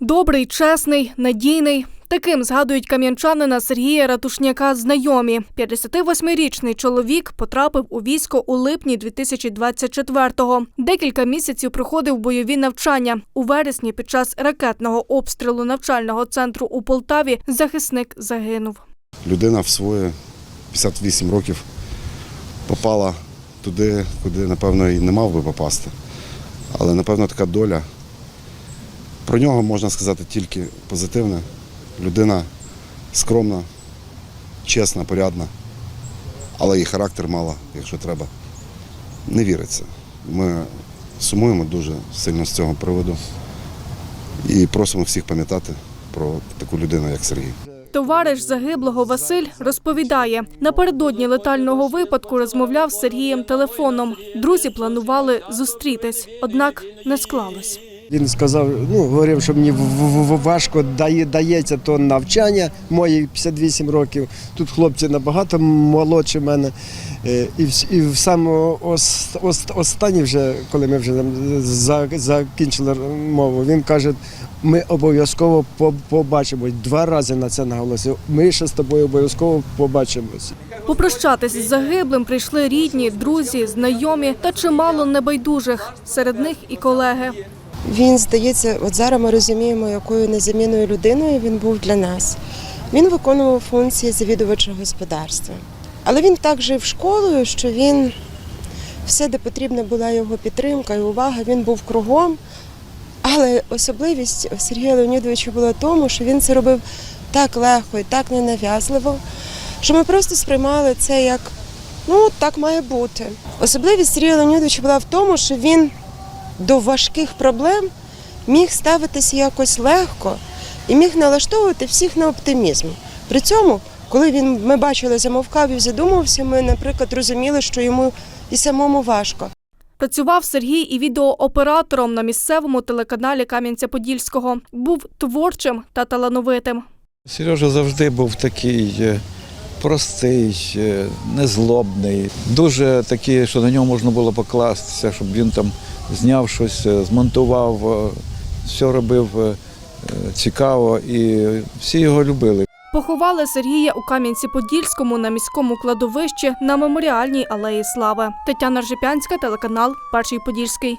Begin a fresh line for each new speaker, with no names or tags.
Добрий, чесний, надійний. Таким згадують кам'янчанина Сергія Ратушняка знайомі. 58-річний чоловік потрапив у військо у липні 2024-го. Декілька місяців проходив бойові навчання. У вересні під час ракетного обстрілу навчального центру у Полтаві захисник загинув.
людина в свої 58 років попала туди, куди, напевно, і не мав би попасти. Але, напевно, така доля. Про нього можна сказати тільки позитивне. Людина скромна, чесна, порядна, але і характер мала, якщо треба. Не віриться. Ми сумуємо дуже сильно з цього приводу і просимо всіх пам'ятати про таку людину, як Сергій.
Товариш загиблого Василь розповідає, напередодні летального випадку розмовляв з Сергієм телефоном. Друзі планували зустрітись, однак не склалось.
Він сказав, ну говорив, що мені важко дає, дається то навчання. Мої 58 років. Тут хлопці набагато молодші мене. Е, І в, і в самому ос, ос, останній, вже, коли ми вже закінчили мову, він каже, ми обов'язково побачимось. Два рази на це наголосив. Ми ще з тобою обов'язково побачимось.
Попрощатись з загиблим прийшли рідні, друзі, знайомі та чимало небайдужих. Серед них і колеги.
Він здається, от зараз ми розуміємо, якою незамінною людиною він був для нас. Він виконував функції завідувача господарства. Але він так жив школою, що він все, де потрібна була його підтримка і увага, він був кругом. Але особливість Сергія Леонідовича була в тому, що він це робив так легко і так ненав'язливо, що ми просто сприймали це як ну так має бути. Особливість Сергія Леонідовича була в тому, що він до важких проблем міг ставитися якось легко і міг налаштовувати всіх на оптимізм. При цьому, коли він ми бачили, замовкав і задумався, ми, наприклад, розуміли, що йому і самому важко.
Працював Сергій і відеооператором на місцевому телеканалі Кам'янця-Подільського. Був творчим та талановитим.
Сережа завжди був такий е, простий, е, незлобний, дуже такий, що на нього можна було покластися, щоб він там зняв щось, е, змонтував, е, все робив цікаво і всі його любили.
Поховали Сергія у Кам'янці-Подільському на міському кладовищі на меморіальній алеї Слави. Тетяна Ржепянська, телеканал Перший Подільський.